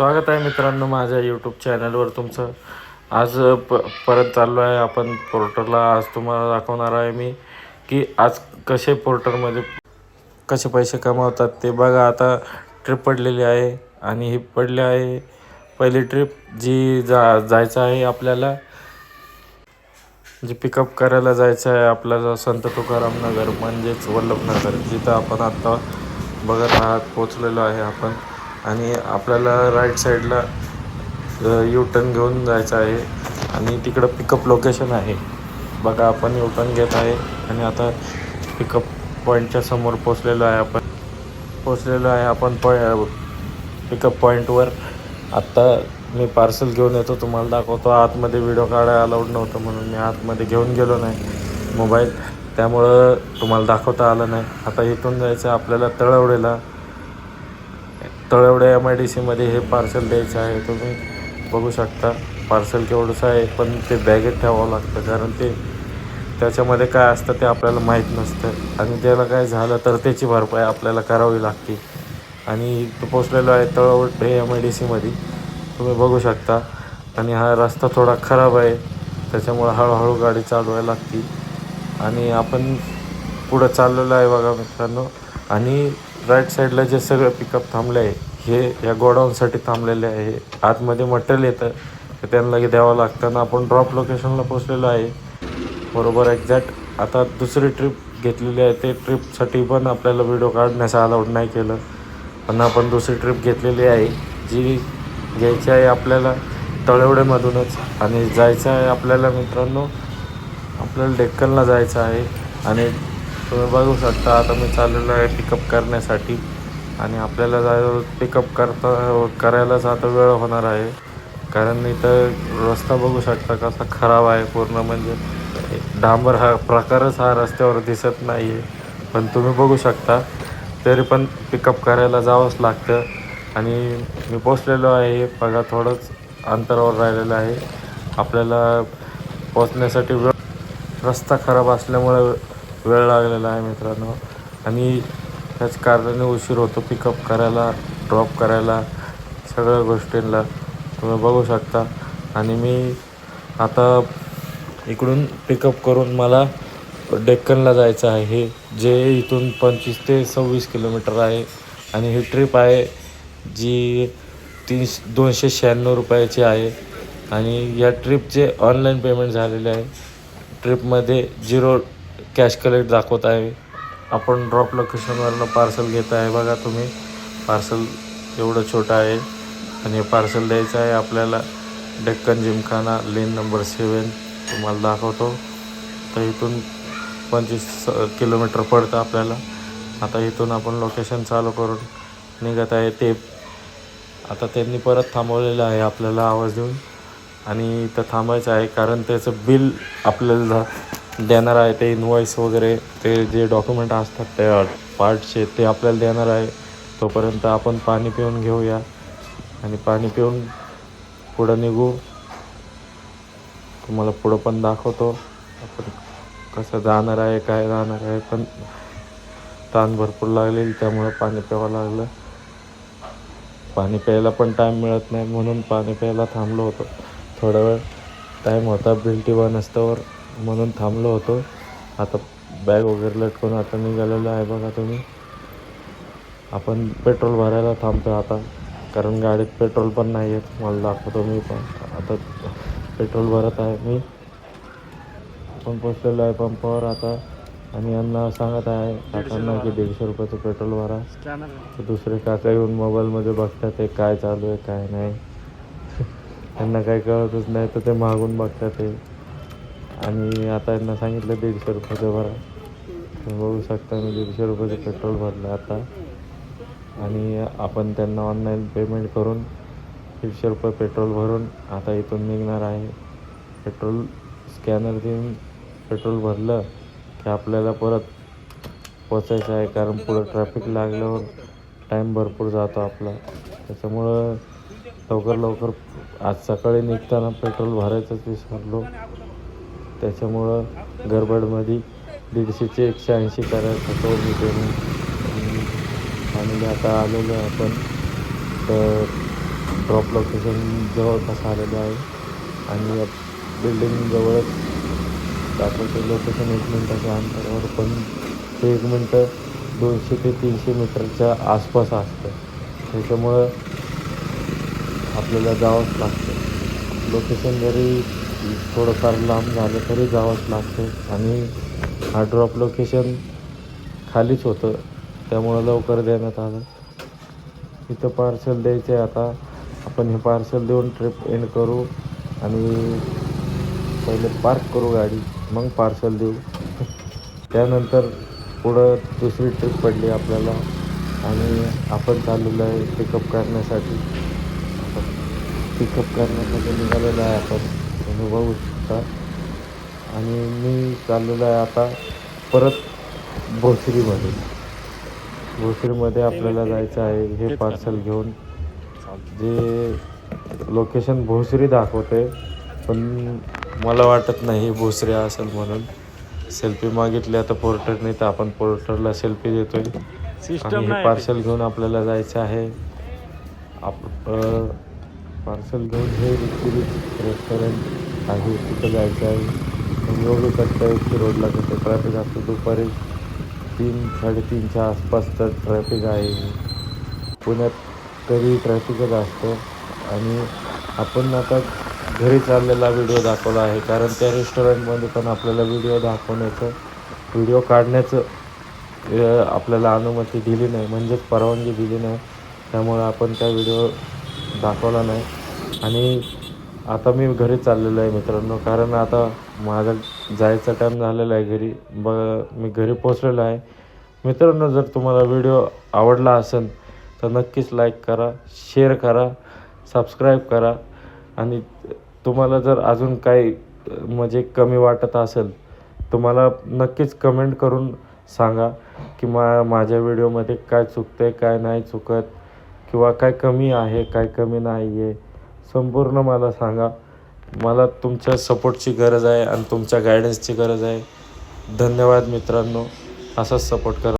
स्वागत आहे मित्रांनो माझ्या यूट्यूब चॅनलवर तुमचं आज प परत चाललो आहे. आपण पोर्टरला आज तुम्हाला दाखवणार आहे मी की आज कसे पोर्टरमध्ये कसे पैसे कमावतात ते बघा. आता ट्रिप पडलेली आहे आणि ही पडली आहे. पहिली ट्रिप जी जा जायचं आहे आपल्याला जी पिकअप करायला जायचं आहे आपल्याला संत तुकाराम नगर म्हणजेच वल्लभनगर जिथं आपण आत्ता बघत आहात पोचलेलो आहे आपण. आणि आपल्याला राईट साईडला यू टर्न घेऊन जायचं आहे. आणि तिकडं पिकअप लोकेशन आहे. बघा आपण यू टर्न घेत आहे. आणि आता पिकअप पॉईंटच्या समोर पोचलेलो आहे आपण. पोचलेलो आहे आपण पिकअप पॉईंटवर आत्ता मी पार्सल घेऊन येतो तुम्हाला दाखवतो. आतमध्ये व्हिडिओ काढायला अलाउड नव्हतं म्हणून मी आतमध्ये घेऊन गेलो नाही. मोबाईल त्यामुळं तुम्हाला दाखवता आलं नाही. आता इथून जायचं आपल्याला तळवडेला. तळवडे एम आय डी सीमध्ये हे पार्सल द्यायचं आहे. तुम्ही बघू शकता पार्सल केवढंसं आहे पण ते बॅगेत ठेवावं लागतं. कारण ते त्याच्यामध्ये काय असतं ते आपल्याला माहीत नसतं. आणि त्याला काय झालं तर त्याची भरपाई आपल्याला करावी लागते. आणि इथं पोचलेलो आहे तळवडे एम आय डी सीमध्ये तुम्ही बघू शकता. आणि हा रस्ता थोडा खराब आहे. त्याच्यामुळं हळूहळू गाडी चालवायला लागते. आणि आपण पुढं चाललेलो आहे बघा मित्रांनो. आणि राईट साईडला जे सगळं पिकअप थांबलं आहे हे या गोडाऊनसाठी थांबलेले आहे. आतमध्ये मटेरियल येतं तर त्यांना द्यावं लागतं. ना आपण ड्रॉप लोकेशनला पोचलेलो आहे. बरोबर एक्झॅक्ट आता दुसरी ट्रिप घेतलेली आहे. ते ट्रिपसाठी पण आपल्याला व्हिडिओ काढण्यास अलाउड नाही केलं. पण आपण दुसरी ट्रिप घेतलेली आहे. जी घ्यायची आहे आपल्याला तळवडेमधूनच. आणि जायचं आहे आपल्याला मित्रांनो आपल्याला डेक्कनला जायचं आहे. आणि तुम्ही बघू शकता आता मी चाललेलो आहे पिकअप करण्यासाठी. आणि आपल्याला जाय पिकअप करता करायलाच आता वेळ होणार आहे. कारण इथं रस्ता बघू शकता कसा खराब आहे पूर्ण म्हणजे डांबर हा प्रकारच हा रस्त्यावर दिसत नाही आहे पण तुम्ही बघू शकता तरी पण पिकअप करायला जावंच लागतं. आणि मी पोचलेलो आहे बघा थोडंच अंतरावर राहिलेलं आहे. आपल्याला पोचण्यासाठी वेळ रस्ता खराब असल्यामुळे वेळ लागलेला आहे मित्रांनो. आणि त्याच कारणाने उशीर होतो पिकअप करायला ड्रॉप करायला सगळ्या गोष्टींना. तुम्ही बघू शकता. आणि मी आता इकडून पिकअप करून मला डेक्कनला जायचं आहे. हे जे इथून पंचवीस ते सव्वीस किलोमीटर आहे. आणि ही ट्रिप आहे जी तीनशे दोनशे शहाण्णव रुपयाची आहे. आणि या ट्रिपचे ऑनलाईन पेमेंट झालेले आहे. ट्रिपमध्ये झिरो कॅश कलेक्ट दाखवत आहे. आपण ड्रॉप लोकेशनवरनं पार्सल घेत आहे. बघा तुम्ही पार्सल एवढं छोटं आहे. आणि हे पार्सल द्यायचं आहे आपल्याला Deccan Gymkhana lane number seven तुम्हाला दाखवतो. तर इथून पंचवीस किलोमीटर पडतं आपल्याला. आता इथून आपण लोकेशन चालू करून निघत आहे ते. आता त्यांनी परत थांबवलेलं आहे आपल्याला आवाज देऊन. आणि इथं थांबायचं आहे कारण त्याचं बिल आपल्याला देणार आहे ते इनवॉईस वगैरे ते जे डॉक्युमेंट असतात त्या पार्टचे ते आपल्याला देणार आहे. तोपर्यंत आपण पाणी पिऊन घेऊया. आणि पाणी पिऊन पुढं निघू. तुम्हाला पुढं पण दाखवतो. आपण कसं जाणार आहे काय जाणार आहे पण ताण भरपूर लागलेली त्यामुळं पाणी प्यावं लागलं. पाणी प्यायला पण टाईम मिळत नाही म्हणून पाणी प्यायला थांबलो होतो. थोडा वेळ टाईम होता बिल्टी बनस्तवर म्हणून थांबलो होतो. आता बॅग वगैरे लटकून आता निघालेलं आहे बघा तुम्ही. आपण पेट्रोल भरायला थांबतो आता कारण गाडीत पेट्रोल पण नाही आहेत मला दाखवतो मी पण. आता पेट्रोल भरत आहे मी. आपण पोचलेलो आहे पंपावर आता. आणि यांना सांगत आहे काकांना की दीडशे रुपयाचं पेट्रोल भरा. तर दुसरे काका येऊन मोबाईलमध्ये बघतात ते काय चालू आहे काय नाही. त्यांना काही कळतच नाही तर ते मागून बघतात ते आणि आता यांना सांगितलं दीडशे रुपयाचं भरा. तुम्ही बघू शकता मी दीडशे रुपयाचं पेट्रोल भरलं आता. आणि आपण त्यांना ऑनलाईन पेमेंट करून दीडशे रुपये पेट्रोल भरून आता इथून निघणार आहे. पेट्रोल स्कॅनर देऊन पेट्रोल भरलं की आपल्याला परत पोचायचं आहे कारण पुढं ट्रॅफिक लागल्यावर टाईम भरपूर जातो आपला. त्याच्यामुळं लवकर लवकर आज सकाळी निघताना पेट्रोल भरायचंच विसरलो. त्याच्यामुळं गडबडमध्ये दीडशेचे एकशे ऐंशी करायचं होतो मी पेमेंट आणि आता आलेलो आहे आपण तर ड्रॉप लोकेशन जवळपास आलेलं आहे. आणि बिल्डिंगजवळच बिल्डिंग जवळच दाखवते लोकेशन एक मिनटाच्या अंतरावर पण ते एक मिनटं दोनशे ते तीनशे मीटरच्या आसपास असतं. त्याच्यामुळं आपल्याला जावंच लागतं. लोकेशन जरी थोडंफार लांब झालं तरी जावंच लागतं. आणि हा ड्रॉप लोकेशन खालीच होतं. त्यामुळं लवकर देण्यात आलं. इथं पार्सल द्यायचं आहे आता. आपण हे पार्सल देऊन ट्रिप एंड करू. आणि पहिले पार्क करू गाडी. मग पार्सल देऊ. त्यानंतर पुढं दुसरी ट्रिप पडली आपल्याला. आणि आपण चाललेलो आहे पिकअप करण्यासाठी. पिकअप करण्यासाठी निघालेलो आहे आपण. तुम्ही बघू शकता आणि मी चाललेलो आहे आता परत भोसरीमध्ये. भोसरीमध्ये आपल्याला जायचं आहे हे पार्सल घेऊन. जे लोकेशन भोसरी दाखवते पण मला वाटत नाही भोसरी असेल म्हणून. सेल्फी मागितली आता पोर्टरने तर आपण पोर्टरला सेल्फी देतोय. आणि हे पार्सल घेऊन आपल्याला जायचं आहे. आप पार्सल घेऊन हे रेस्टॉरंट आहे तिथं जायचं आहे. एवढं बघू शकता की रोडला कसं ट्रॅफिक असतं. दुपारी तीन साडेतीनच्या आसपास तर ट्रॅफिक आहे. पुण्यात तरी ट्रॅफिकच असतं. आणि आपण आता घरी चाललेला व्हिडिओ दाखवला आहे. कारण त्या रेस्टॉरंटमध्ये पण आपल्याला व्हिडिओ दाखवण्याचं व्हिडिओ काढण्याचं आपल्याला अनुमती दिली नाही. म्हणजेच परवानगी दिली नाही. त्यामुळे आपण त्या व्हिडिओ दाखवला नाही. आणि आता मी घरी चाललेलो आहे मित्रांनो कारण आता माझा जायचा टाईम झालेला आहे घरी. ब मी घरी पोचलेलो आहे. मित्रांनो जर तुम्हाला व्हिडिओ आवडला असेल तर नक्कीच लाईक करा शेअर करा सबस्क्राईब करा. आणि तुम्हाला जर अजून काही म्हणजे कमी वाटत असेल तुम्हाला नक्कीच कमेंट करून सांगा की मा माझ्या व्हिडिओमध्ये काय चुकतं आहे काय नाही चुकत किंवा काय कमी आहे काय कमी नाही आहे संपूर्ण मला सांगा. मला तुमच्या सपोर्टची गरज आहे आणि तुमच्या गायडन्सची गरज आहे. धन्यवाद मित्रांनो. असाच सपोर्ट करा.